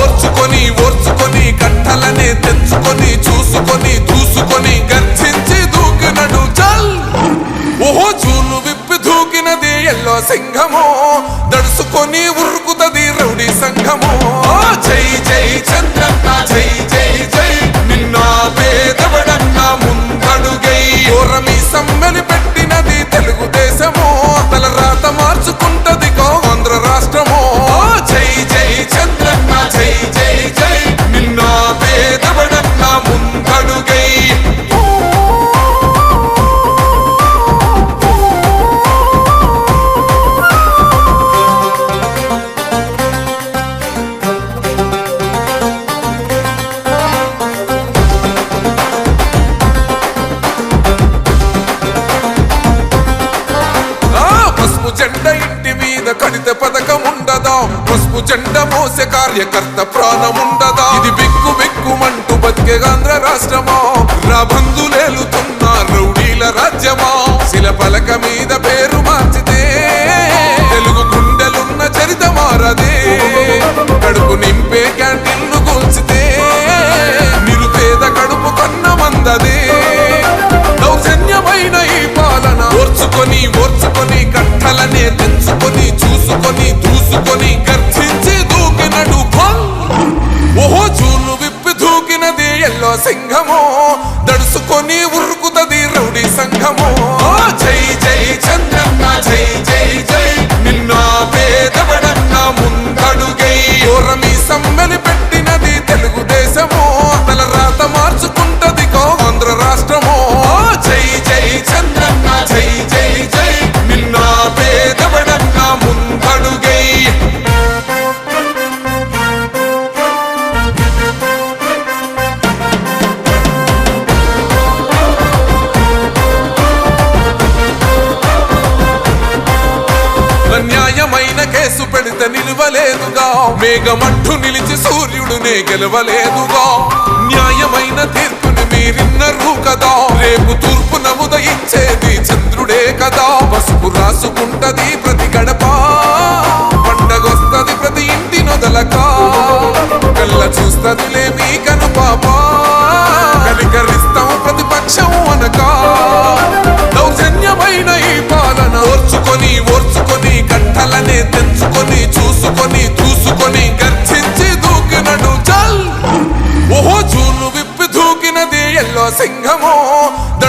ఓర్చుకొని ఓర్చుకొని కట్టలనే తెంచుకొని చూసుకొని దూసుకొని గర్జించి దూకినడు చల్. ఓహో చూలు విప్పి దూకినది ఎల్లో సింహము. దడుసుకొని ఉరుకుతది రౌడీ సంఘమో. జై జై చంద్ర పసుపు జెండ మోసే కార్యకర్త ప్రాణం ఉండదా ఇది బిక్కు బిక్కుమంటూ బతికే ఆంధ్ర రాష్ట్రమా? రాబందులేలుతున్న రౌడీల రాజ్యమా? శిల పలక మీద పేరు మార్చితే తెలుగు గుండెలున్న చరిత మారదే. కడుపు నింపే క్యాంటీన్లు కూల్చితే నిరుపేద కడుపు కన్న మందదే. దౌర్జన్యమైన ఈ పాలన ఓర్చుకొని ఓర్చుకొని కట్టలనే తెంచుకొని చూసుకొని దూసుకొని గర్జించి ఓహో చూలు విప్పి దూకినది ఎల్లో సింహము. దడుసుకొని ఉరుకుతది నిలవలేదుగా. మేఘమట్టు నిలిచి సూర్యుడునే గెలవలేదుగా. న్యాయమైన తీర్పుని మీరిన్నరు కదా. రేపు తూర్పున నముదయించేది చంద్రుడే కదా. పసుపు రాసుకుంటది ప్రతి గడప. పండగొస్తది ప్రతి ఇంటి నొదలక. కళ్ళ చూస్తదిలే మీ కను పాప కలికరి